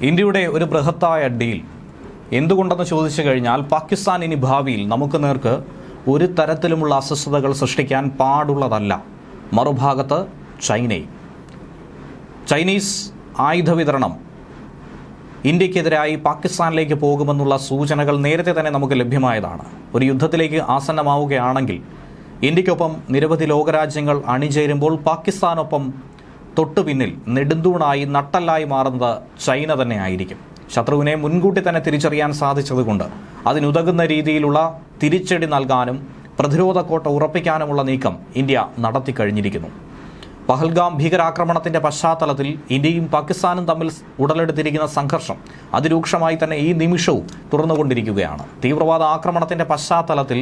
ഇന്ത്യയുടെ ഒരു ബൃഹത്തായ ഡീൽ. എന്തുകൊണ്ടെന്ന് ചോദിച്ചു കഴിഞ്ഞാൽ പാകിസ്ഥാൻ ഇനി ഭാവിയിൽ നമുക്ക് നേർക്ക് ഒരു തരത്തിലുമുള്ള അസ്വസ്ഥതകൾ സൃഷ്ടിക്കാൻ പാടുള്ളതല്ല. മറുഭാഗത്ത് ചൈനയും. ചൈനീസ് ആയുധ വിതരണം. ഇന്ത്യക്കെതിരായി പാകിസ്ഥാനിലേക്ക് പോകുമെന്നുള്ള സൂചനകൾ നേരത്തെ തന്നെ നമുക്ക് ലഭ്യമായതാണ്. ഒരു യുദ്ധത്തിലേക്ക് ആസന്നമാവുകയാണെങ്കിൽ ഇന്ത്യക്കൊപ്പം നിരവധി ലോകരാജ്യങ്ങൾ അണിചേരുമ്പോൾ പാകിസ്ഥാനൊപ്പം തൊട്ടു പിന്നിൽ നെടുന്തൂണായി നട്ടല്ലായി മാറുന്നത് ചൈന തന്നെ ആയിരിക്കും ശത്രുവിനെ മുൻകൂട്ടി തന്നെ തിരിച്ചറിയാൻ സാധിച്ചതുകൊണ്ട് അതിനുതകുന്ന രീതിയിലുള്ള തിരിച്ചടി നൽകാനും പ്രതിരോധ കോട്ട ഉറപ്പിക്കാനുമുള്ള നീക്കം ഇന്ത്യ നടത്തിക്കഴിഞ്ഞിരിക്കുന്നു. പഹൽഗാം ഭീകരാക്രമണത്തിന്റെ പശ്ചാത്തലത്തിൽ ഇന്ത്യയും പാകിസ്ഥാനും തമ്മിൽ ഉടലെടുത്തിരിക്കുന്ന സംഘർഷം അതിരൂക്ഷമായി തന്നെ ഈ നിമിഷവും തുറന്നുകൊണ്ടിരിക്കുകയാണ്. തീവ്രവാദ ആക്രമണത്തിന്റെ പശ്ചാത്തലത്തിൽ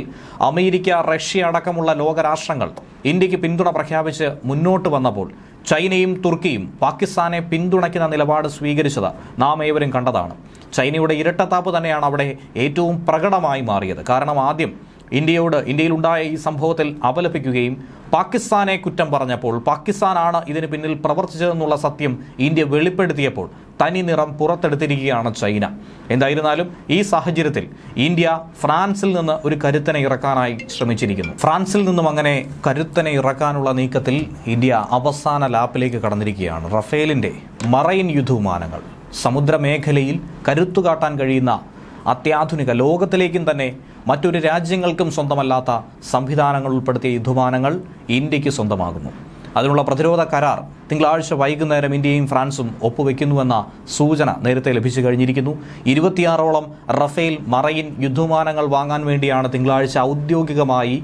അമേരിക്ക റഷ്യ അടക്കമുള്ള ലോകരാഷ്ട്രങ്ങൾ ഇന്ത്യയ്ക്ക് പിന്തുണ പ്രഖ്യാപിച്ച് മുന്നോട്ട് വന്നപ്പോൾ ചൈനയും തുർക്കിയും പാകിസ്ഥാനെ പിന്തുണയ്ക്കുന്ന നിലപാട് സ്വീകരിച്ചത് നാം ഏവരും കണ്ടതാണ്. ചൈനയുടെ ഇരട്ടത്താപ്പ് തന്നെയാണ് അവിടെ ഏറ്റവും പ്രകടമായി മാറിയത്. കാരണം ആദ്യം ഇന്ത്യയോട് ഇന്ത്യയിലുണ്ടായ ഈ സംഭവത്തിൽ അപലപിക്കുകയും പാകിസ്ഥാനെ കുറ്റം പറഞ്ഞപ്പോൾ പാകിസ്ഥാനാണ് ഇതിന് പിന്നിൽ പ്രവർത്തിച്ചതെന്നുള്ള സത്യം ഇന്ത്യ വെളിപ്പെടുത്തിയപ്പോൾ തനി നിറം പുറത്തെടുത്തിരിക്കുകയാണ് ചൈന. എന്തായിരുന്നാലും ഈ സാഹചര്യത്തിൽ ഇന്ത്യ ഫ്രാൻസിൽ നിന്ന് ഒരു കരുത്തനെ ഇറക്കാനായി ശ്രമിച്ചിരിക്കുന്നു. ഫ്രാൻസിൽ നിന്നും അങ്ങനെ കരുത്തനെ ഇറക്കാനുള്ള നീക്കത്തിൽ ഇന്ത്യ അവസാന ലാപ്പിലേക്ക് കടന്നിരിക്കുകയാണ്. റഫേലിന്റെ മറൈൻ യുദ്ധവിമാനങ്ങൾ സമുദ്രമേഖലയിൽ കരുത്തുകാട്ടാൻ കഴിയുന്ന അത്യാധുനിക ലോകത്തിലേക്കും തന്നെ മറ്റൊരു രാജ്യങ്ങൾക്കും സ്വന്തമല്ലാത്ത സംവിധാനങ്ങൾ ഉൾപ്പെടുത്തിയ യുദ്ധമാനങ്ങൾ ഇന്ത്യയ്ക്ക് സ്വന്തമാകുന്നു. അതിനുള്ള പ്രതിരോധ കരാർ തിങ്കളാഴ്ച വൈകുന്നേരം ഇന്ത്യയും ഫ്രാൻസും ഒപ്പുവെക്കുന്നുവെന്ന സൂചന നേരത്തെ ലഭിച്ചു കഴിഞ്ഞിരിക്കുന്നു. ഇരുപത്തിയാറോളം റഫേൽ മറയിൻ യുദ്ധമാനങ്ങൾ വാങ്ങാൻ വേണ്ടിയാണ് തിങ്കളാഴ്ച ഔദ്യോഗികമായി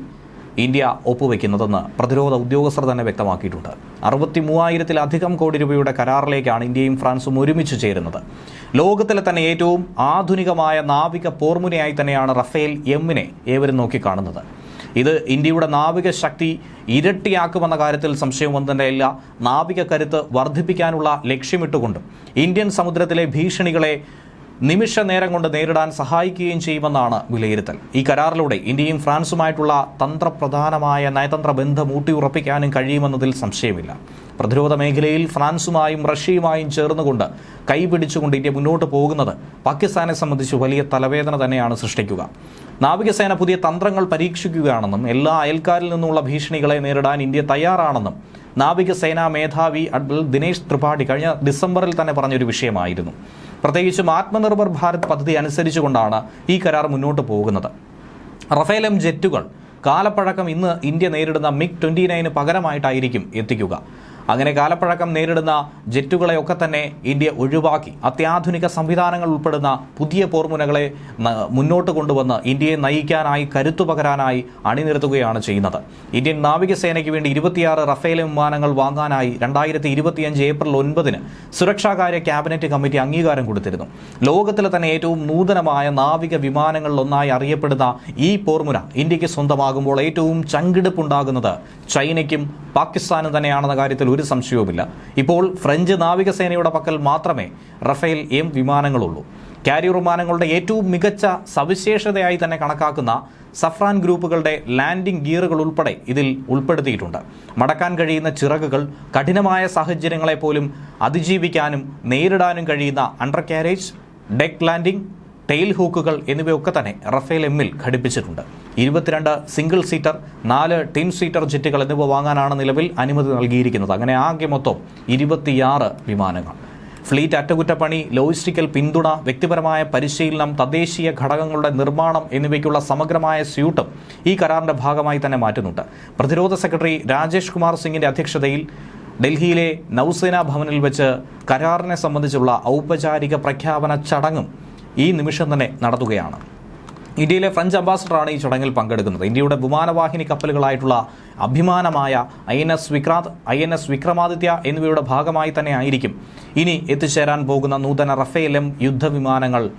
ഇന്ത്യ ഒപ്പുവെക്കുന്നതെന്ന് പ്രതിരോധ ഉദ്യോഗസ്ഥർ തന്നെ വ്യക്തമാക്കിയിട്ടുണ്ട്. അറുപത്തി മൂവായിരത്തിലധികം കോടി രൂപയുടെ കരാറിലേക്കാണ് ഇന്ത്യയും ഫ്രാൻസും ഒരുമിച്ച് ചേരുന്നത്. ലോകത്തിലെ തന്നെ ഏറ്റവും ആധുനികമായ നാവിക പോർമുനയായി തന്നെയാണ് റഫേൽ എമ്മിനെ ഏവരും നോക്കിക്കാണുന്നത്. ഇത് ഇന്ത്യയുടെ നാവിക ശക്തി ഇരട്ടിയാക്കുമെന്ന കാര്യത്തിൽ സംശയമൊന്നും നാവിക കരുത്ത് വർദ്ധിപ്പിക്കാനുള്ള ലക്ഷ്യമിട്ടുകൊണ്ടും ഇന്ത്യൻ സമുദ്രത്തിലെ ഭീഷണികളെ നിമിഷ നേരം കൊണ്ട് നേരിടാൻ സഹായിക്കുകയും ചെയ്യുമെന്നാണ് വിലയിരുത്തൽ. ഈ കരാറിലൂടെ ഇന്ത്യയും ഫ്രാൻസുമായിട്ടുള്ള തന്ത്രപ്രധാനമായ നയതന്ത്ര ബന്ധം ഊട്ടിയുറപ്പിക്കാനും കഴിയുമെന്നതിൽ സംശയമില്ല. പ്രതിരോധ മേഖലയിൽ ഫ്രാൻസുമായും റഷ്യയുമായും ചേർന്നുകൊണ്ട് കൈപിടിച്ചുകൊണ്ട് ഇന്ത്യ മുന്നോട്ട് പോകുന്നത് പാകിസ്ഥാനെ സംബന്ധിച്ച് വലിയ തലവേദന തന്നെയാണ് സൃഷ്ടിക്കുക. നാവികസേന പുതിയ തന്ത്രങ്ങൾ പരീക്ഷിക്കുകയാണെന്നും എല്ലാ അയൽക്കാരിൽ നിന്നുള്ള ഭീഷണികളെ നേരിടാൻ ഇന്ത്യ തയ്യാറാണെന്നും നാവികസേനാ മേധാവി അഡ്മിറൽ ദിനേശ് ത്രിപാഠി കഴിഞ്ഞ ഡിസംബറിൽ തന്നെ പറഞ്ഞൊരു വിഷയമായിരുന്നു. പ്രത്യേകിച്ചും ആത്മനിർഭർ ഭാരത് പദ്ധതി അനുസരിച്ചുകൊണ്ടാണ് ഈ കരാർ മുന്നോട്ട് പോകുന്നത്. റഫേൽ എം ജെറ്റുകൾ കാലപ്പഴക്കം ഇന്ന് ഇന്ത്യ നേരിടുന്ന മിഗ് ട്വന്റി നയന് പകരമായിട്ടായിരിക്കും എത്തിക്കുക. അങ്ങനെ കാലപ്പഴക്കം നേരിടുന്ന ജെറ്റുകളെയൊക്കെ തന്നെ ഇന്ത്യ ഒഴിവാക്കി. അത്യാധുനിക സംവിധാനങ്ങൾ ഉൾപ്പെടുന്ന പുതിയ പോർമുനകളെ മുന്നോട്ട് കൊണ്ടുവന്ന് ഇന്ത്യയെ നയിക്കാനായി കരുത്തു പകരാനായി അണിനിരത്തുകയാണ് ചെയ്യുന്നത്. ഇന്ത്യൻ നാവികസേനയ്ക്ക് വേണ്ടി ഇരുപത്തിയാറ് റഫേൽ വിമാനങ്ങൾ വാങ്ങാനായി രണ്ടായിരത്തി ഇരുപത്തിയഞ്ച് ഏപ്രിൽ ഒൻപതിന് സുരക്ഷാകാര്യ ക്യാബിനറ്റ് കമ്മിറ്റി അംഗീകാരം കൊടുത്തിരുന്നു. ലോകത്തിലെ തന്നെ ഏറ്റവും നൂതനമായ നാവിക വിമാനങ്ങളിലൊന്നായി അറിയപ്പെടുന്ന ഈ പോർമുന ഇന്ത്യയ്ക്ക് സ്വന്തമാകുമ്പോൾ ഏറ്റവും ചങ്കിടിപ്പുണ്ടാകുന്നത് ചൈനയ്ക്കും പാകിസ്ഥാനും തന്നെയാണെന്ന കാര്യത്തിൽ ഒരു സംശയവുമില്ല. ഇപ്പോൾ ഫ്രഞ്ച് നാവികസേനയുടെ പക്കൽ മാത്രമേ റഫേൽ എം വിമാനങ്ങളുള്ളൂ. കാരിയർ വിമാനങ്ങളുടെ ഏറ്റവും മികച്ച സവിശേഷതയായി തന്നെ കണക്കാക്കുന്ന സഫ്രാൻ ഗ്രൂപ്പുകളുടെ ലാൻഡിംഗ് ഗിയറുകൾ ഉൾപ്പെടെ ഇതിൽ ഉൾപ്പെടുത്തിയിട്ടുണ്ട്. മടക്കാൻ കഴിയുന്ന ചിറകുകൾ കഠിനമായ സാഹചര്യങ്ങളെ പോലും അതിജീവിക്കാനും നേരിടാനും കഴിയുന്ന undercarriage deck landing tail ഹൂക്കുകൾ എന്നിവയൊക്കെ തന്നെ റഫേൽ എമ്മിൽ ഘടിപ്പിച്ചിട്ടുണ്ട്. ഇരുപത്തിരണ്ട് സിംഗിൾ സീറ്റർ നാല് ടീം സീറ്റർ ജെറ്റുകൾ എന്നിവ വാങ്ങാനാണ് നിലവിൽ അനുമതി നൽകിയിരിക്കുന്നത്. അങ്ങനെ ആകെ മൊത്തം ഇരുപത്തിയാറ് വിമാനങ്ങൾ. ഫ്ലീറ്റ് അറ്റകുറ്റപ്പണി ലോജിസ്റ്റിക്കൽ പിന്തുണ വ്യക്തിപരമായ പരിശീലനം തദ്ദേശീയ ഘടകങ്ങളുടെ നിർമ്മാണം എന്നിവയ്ക്കുള്ള സമഗ്രമായ സ്യൂട്ടും ഈ കരാറിന്റെ ഭാഗമായി തന്നെ മാറ്റുന്നുണ്ട്. പ്രതിരോധ സെക്രട്ടറി രാജേഷ് കുമാർ സിംഗിന്റെ അധ്യക്ഷതയിൽ ഡൽഹിയിലെ നൌസേന ഭവനിൽ വെച്ച് കരാറിനെ സംബന്ധിച്ചുള്ള ഔപചാരിക പ്രഖ്യാപന ചടങ്ങും ഈ നിമിഷം തന്നെ നടത്തുകയാണ്. ഇന്ത്യയിലെ ഫ്രഞ്ച് അംബാസഡറാണ് ഈ ചടങ്ങിൽ പങ്കെടുക്കുന്നത്. ഇന്ത്യയുടെ വിമാനവാഹിനി കപ്പലുകളായിട്ടുള്ള അഭിമാനമായ I N S Vikrant I N S Vikramaditya എന്നിവയുടെ ഭാഗമായി തന്നെ ആയിരിക്കും ഇനി എത്തിച്ചേരാൻ പോകുന്ന നൂതന റഫേൽ എം യുദ്ധവിമാനങ്ങൾ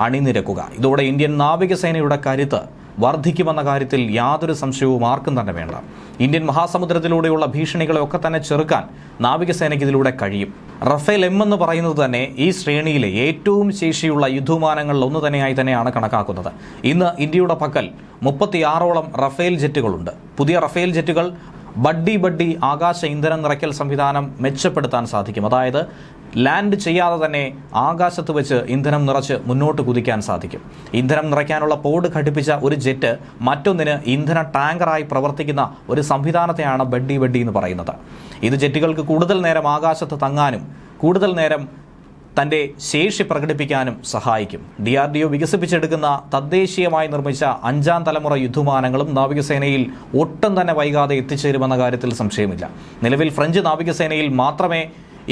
അണിനിരക്കുക. ഇതോടെ ഇന്ത്യൻ നാവികസേനയുടെ കരുത്ത് വർദ്ധിക്കുമെന്ന കാര്യത്തിൽ യാതൊരു സംശയവും ആർക്കും തന്നെ വേണ്ട. ഇന്ത്യൻ മഹാസമുദ്രത്തിലൂടെയുള്ള ഭീഷണികളെയൊക്കെ തന്നെ ചെറുക്കാൻ നാവികസേനയ്ക്ക് ഇതിലൂടെ കഴിയും. റഫേൽ എം എന്ന് പറയുന്നത് തന്നെ ഈ ശ്രേണിയിലെ ഏറ്റവും ശേഷിയുള്ള യുദ്ധവിമാനങ്ങളിൽ ഒന്ന് തന്നെയായി തന്നെയാണ് കണക്കാക്കുന്നത്. ഇന്ന് ഇന്ത്യയുടെ പക്കൽ മുപ്പത്തിയാറോളം റഫേൽ ജെറ്റുകളുണ്ട്. പുതിയ റഫേൽ ജെറ്റുകൾ ബഡ്ഡി ബഡ്ഡി ആകാശ ഇന്ധനം നിറയ്ക്കൽ സംവിധാനം മെച്ചപ്പെടുത്താൻ സാധിക്കും. അതായത് ലാൻഡ് ചെയ്യാതെ തന്നെ ആകാശത്ത് വെച്ച് ഇന്ധനം നിറച്ച് മുന്നോട്ട് കുതിക്കാൻ സാധിക്കും. ഇന്ധനം നിറയ്ക്കാനുള്ള പോഡ് ഘടിപ്പിച്ച ഒരു ജെറ്റ് മറ്റൊന്നിന് ഇന്ധന ടാങ്കറായി പ്രവർത്തിക്കുന്ന ഒരു സംവിധാനത്തെയാണ് ബഡ്ഡി ബഡ്ഡി എന്ന് പറയുന്നത്. ഇത് ജെറ്റുകൾക്ക് കൂടുതൽ നേരം ആകാശത്ത് തങ്ങാനും കൂടുതൽ നേരം തന്റെ ശേഷി പ്രകടിപ്പിക്കാനും സഹായിക്കും. ഡി ആർ ഡി ഒ വികസിപ്പിച്ചെടുക്കുന്ന തദ്ദേശീയമായി നിർമ്മിച്ച അഞ്ചാം തലമുറ യുദ്ധവിമാനങ്ങളും നാവികസേനയിൽ ഒട്ടും തന്നെ വൈകാതെ എത്തിച്ചേരുമെന്ന കാര്യത്തിൽ സംശയമില്ല. നിലവിൽ ഫ്രഞ്ച് നാവികസേനയിൽ മാത്രമേ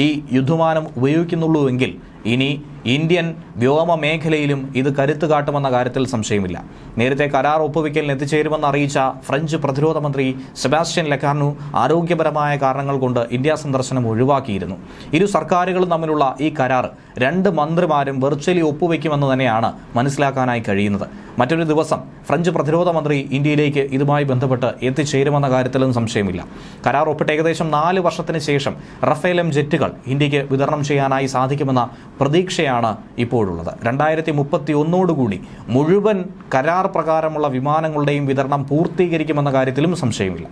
ഈ യുദ്ധമാനം ഉപയോഗിക്കുന്നുള്ളൂ ഉപയോഗിക്കുന്നുള്ളൂവെങ്കിൽ ഇനി ഇന്ത്യൻ വ്യോമ മേഖലയിലും ഇത് കരുത്ത് കാട്ടുമെന്ന കാര്യത്തിൽ സംശയമില്ല. നേരത്തെ കരാർ ഒപ്പുവെക്കലിന് എത്തിച്ചേരുമെന്ന് അറിയിച്ച ഫ്രഞ്ച് പ്രതിരോധ മന്ത്രി സെബാസ്റ്റ്യൻ ലെക്കാർണു ആരോഗ്യപരമായ കാരണങ്ങൾ കൊണ്ട് ഇന്ത്യ സന്ദർശനം ഒഴിവാക്കിയിരുന്നു. ഇരു സർക്കാരുകളും തമ്മിലുള്ള ഈ കരാർ രണ്ട് മന്ത്രിമാരും വെർച്വലി ഒപ്പുവെക്കുമെന്ന് തന്നെയാണ് മനസ്സിലാക്കാനായി കഴിയുന്നത്. മറ്റൊരു ദിവസം ഫ്രഞ്ച് പ്രതിരോധ മന്ത്രി ഇന്ത്യയിലേക്ക് ഇതുമായി ബന്ധപ്പെട്ട് എത്തിച്ചേരുമെന്ന കാര്യത്തിലും സംശയമില്ല. കരാർ ഒപ്പിട്ട് ഏകദേശം നാല് വർഷത്തിന് ശേഷം റഫേൽ എം ജെറ്റുകൾ ഇന്ത്യയ്ക്ക് വിതരണം ചെയ്യാനായി സാധിക്കുമെന്ന പ്രതീക്ഷയാണ് ഇപ്പോഴുള്ളത്. രണ്ടായിരത്തി മുപ്പത്തി ഒന്നോടുകൂടി മുഴുവൻ കരാർ പ്രകാരമുള്ള വിമാനങ്ങളുടെയും വിതരണം പൂർത്തീകരിക്കുമെന്ന കാര്യത്തിലും സംശയമില്ല.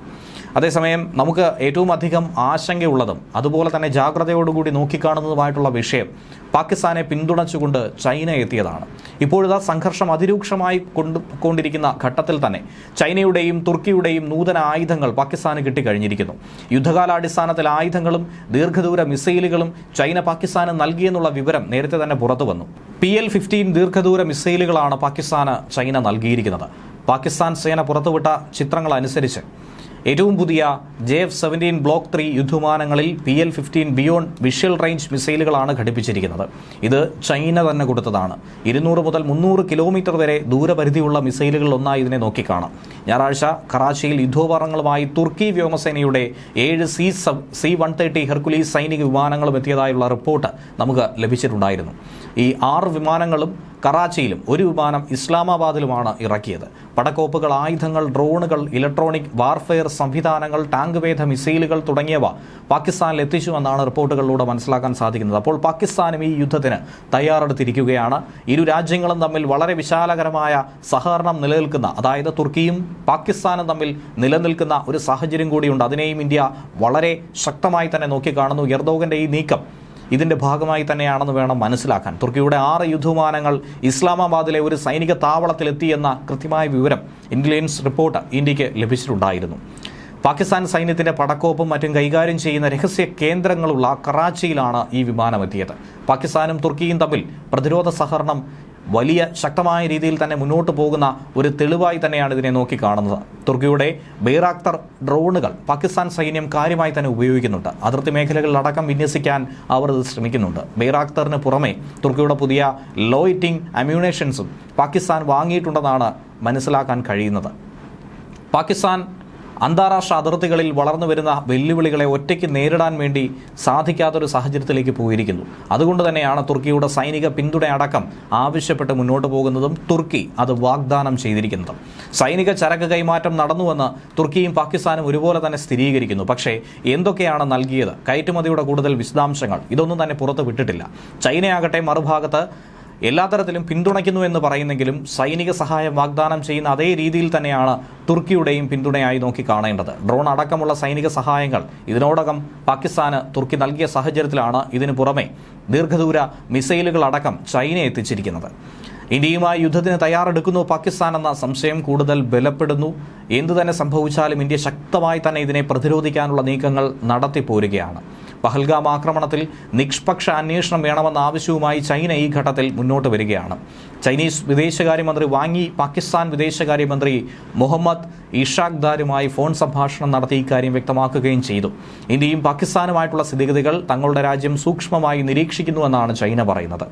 അതേസമയം നമുക്ക് ഏറ്റവും അധികം ആശങ്കയുള്ളതും അതുപോലെ തന്നെ ജാഗ്രതയോടുകൂടി നോക്കിക്കാണുന്നതുമായിട്ടുള്ള വിഷയം പാകിസ്ഥാനെ പിന്തുണച്ചുകൊണ്ട് ചൈന എത്തിയതാണ്. ഇപ്പോഴിതാ സംഘർഷം അതിരൂക്ഷമായി കൊണ്ടു കൊണ്ടിരിക്കുന്ന ഘട്ടത്തിൽ തന്നെ ചൈനയുടെയും തുർക്കിയുടെയും നൂതന ആയുധങ്ങൾ പാകിസ്ഥാന് കിട്ടിക്കഴിഞ്ഞിരിക്കുന്നു. യുദ്ധകാലാടിസ്ഥാനത്തിൽ ആയുധങ്ങളും ദീർഘദൂര മിസൈലുകളും ചൈന പാകിസ്ഥാന് നൽകിയെന്നുള്ള വിവരം നേരത്തെ തന്നെ പുറത്തു വന്നു. പി എൽ ഫിഫ്റ്റീൻ ദീർഘദൂര മിസൈലുകളാണ് പാകിസ്ഥാന് ചൈന നൽകിയിരിക്കുന്നത്. പാകിസ്ഥാൻ സേന പുറത്തുവിട്ട ചിത്രങ്ങൾ അനുസരിച്ച് ഏറ്റവും പുതിയ J F seventeen block three യുദ്ധമാനങ്ങളിൽ P L fifteen beyond visual range മിസൈലുകളാണ് ഘടിപ്പിച്ചിരിക്കുന്നത്. ഇത് ചൈന തന്നെ കൊടുത്തതാണ്. ഇരുന്നൂറ് മുതൽ മുന്നൂറ് കിലോമീറ്റർ വരെ ദൂരപരിധിയുള്ള മിസൈലുകളിലൊന്നായി ഇതിനെ നോക്കിക്കാണാം. ഞായറാഴ്ച കറാച്ചിയിൽ യുദ്ധോപകരണങ്ങളുമായി തുർക്കി വ്യോമസേനയുടെ ഏഴ് C C one thirty Hercules സൈനിക വിമാനങ്ങളും എത്തിയതായുള്ള റിപ്പോർട്ട് നമുക്ക് ലഭിച്ചിട്ടുണ്ടായിരുന്നു. ഈ ആറ് വിമാനങ്ങളും കറാച്ചിയിലും ഒരു വിമാനം ഇസ്ലാമാബാദിലുമാണ് ഇറക്കിയത്. പടക്കോപ്പുകൾ ആയുധങ്ങൾ ഡ്രോണുകൾ ഇലക്ട്രോണിക് വാർഫെയർ സംവിധാനങ്ങൾ ടാങ്ക് വേധ മിസൈലുകൾ തുടങ്ങിയവ പാകിസ്ഥാനിൽ എത്തിച്ചുവെന്നാണ് റിപ്പോർട്ടുകളിലൂടെ മനസ്സിലാക്കാൻ സാധിക്കുന്നത്. അപ്പോൾ പാകിസ്ഥാനും ഈ യുദ്ധത്തിന് തയ്യാറെടുത്തിരിക്കുകയാണ്. ഇരു രാജ്യങ്ങളും തമ്മിൽ വളരെ വിശാലകരമായ സഹകരണം നിലനിൽക്കുന്ന അതായത് തുർക്കിയും പാകിസ്ഥാനും തമ്മിൽ നിലനിൽക്കുന്ന ഒരു സാഹചര്യം കൂടിയുണ്ട്. അതിനെയും ഇന്ത്യ വളരെ ശക്തമായി തന്നെ നോക്കിക്കാണുന്നു. എർദോഗന്റെ ഈ നീക്കം ഇതിന്റെ ഭാഗമായി തന്നെയാണെന്ന് വേണം മനസ്സിലാക്കാൻ. തുർക്കിയുടെ ആറ് യുദ്ധവിമാനങ്ങൾ ഇസ്ലാമാബാദിലെ ഒരു സൈനിക താവളത്തിലെത്തിയെന്ന കൃത്യമായ വിവരം ഇന്റലിജൻസ് റിപ്പോർട്ട് ഇന്ത്യയ്ക്ക് ലഭിച്ചിട്ടുണ്ടായിരുന്നു. പാകിസ്ഥാൻ സൈന്യത്തിന്റെ പടക്കോപ്പും മറ്റും കൈകാര്യം ചെയ്യുന്ന രഹസ്യ കേന്ദ്രങ്ങളുള്ള കറാച്ചിയിലാണ് ഈ വിമാനം എത്തിയത്. പാകിസ്ഥാനും തുർക്കിയും തമ്മിൽ പ്രതിരോധ സഹകരണം വലിയ ശക്തമായ രീതിയിൽ തന്നെ മുന്നോട്ട് പോകുന്ന ഒരു തെളിവായി തന്നെയാണ് ഇതിനെ നോക്കിക്കാണുന്നത് തുർക്കിയുടെ ബേറാക്തർ ഡ്രോണുകൾ പാകിസ്ഥാൻ സൈന്യം കാര്യമായി തന്നെ ഉപയോഗിക്കുന്നുണ്ട്. അതിർത്തി മേഖലകളിലടക്കം വിന്യസിക്കാൻ അവർ ഇത് ശ്രമിക്കുന്നുണ്ട്. ബേറാക്തറിന് പുറമെ തുർക്കിയുടെ പുതിയ ലോയിറ്റിംഗ് അമ്യൂണേഷൻസും പാകിസ്ഥാൻ വാങ്ങിയിട്ടുണ്ടെന്നാണ് മനസ്സിലാക്കാൻ കഴിയുന്നത്. പാകിസ്ഥാൻ അന്താരാഷ്ട്ര അതിർത്തികളിൽ വളർന്നു വരുന്ന വെല്ലുവിളികളെ ഒറ്റയ്ക്ക് നേരിടാൻ വേണ്ടി സാധിക്കാത്തൊരു സാഹചര്യത്തിലേക്ക് പോയിരിക്കുന്നു. അതുകൊണ്ട് തന്നെയാണ് തുർക്കിയുടെ സൈനിക പിന്തുണ അടക്കം ആവശ്യപ്പെട്ട് മുന്നോട്ട് പോകുന്നതും തുർക്കി അത് വാഗ്ദാനം ചെയ്തിരിക്കുന്നതും. സൈനിക ചരക്ക് കൈമാറ്റം നടന്നുവെന്ന് തുർക്കിയും പാകിസ്ഥാനും ഒരുപോലെ തന്നെ സ്ഥിരീകരിക്കുന്നു. പക്ഷേ എന്തൊക്കെയാണ് നൽകിയത്? കയറ്റുമതിയുടെ കൂടുതൽ വിശദാംശങ്ങൾ ഇതൊന്നും തന്നെ പുറത്ത് വിട്ടിട്ടില്ല ചൈനയാകട്ടെ മറുഭാഗത്ത് എല്ലാ തരത്തിലും പിന്തുണയ്ക്കുന്നു എന്ന് പറയുന്നെങ്കിലും സൈനിക സഹായം വാഗ്ദാനം ചെയ്യുന്ന അതേ രീതിയിൽ തന്നെയാണ് തുർക്കിയുടെയും പിന്തുണയായി നോക്കി കാണേണ്ടത്. ഡ്രോൺ അടക്കമുള്ള സൈനിക സഹായങ്ങൾ ഇതിനോടകം പാകിസ്ഥാന് തുർക്കി നൽകിയ സാഹചര്യത്തിലാണ് ഇതിനു പുറമെ ദീർഘദൂര മിസൈലുകൾ അടക്കം ചൈന എത്തിച്ചിരിക്കുന്നത്. ഇന്ത്യയുമായി യുദ്ധത്തിന് തയ്യാറെടുക്കുന്നു പാകിസ്ഥാൻ എന്ന സംശയം കൂടുതൽ ബലപ്പെടുന്നു. എന്തു തന്നെ സംഭവിച്ചാലും ഇന്ത്യ ശക്തമായി തന്നെ ഇതിനെ പ്രതിരോധിക്കാനുള്ള നീക്കങ്ങൾ നടത്തിപ്പോരുകയാണ്. പഹൽഗാം ആക്രമണത്തിൽ നിഷ്പക്ഷ അന്വേഷണം വേണമെന്ന ആവശ്യവുമായി ചൈന ഈ ഘട്ടത്തിൽ മുന്നോട്ട് വരികയാണ്. ചൈനീസ് വിദേശകാര്യമന്ത്രി വാങ്ങി പാകിസ്ഥാൻ വിദേശകാര്യമന്ത്രി മുഹമ്മദ് ഇഷാഖ് ദാരുമായി ഫോൺ സംഭാഷണം നടത്തി ഇക്കാര്യം വ്യക്തമാക്കുകയും ചെയ്തു. ഇന്ത്യയും പാകിസ്ഥാനുമായിട്ടുള്ള സ്ഥിതിഗതികൾ തങ്ങളുടെ രാജ്യം സൂക്ഷ്മമായി നിരീക്ഷിക്കുന്നുവെന്നാണ് ചൈന പറയുന്നത്.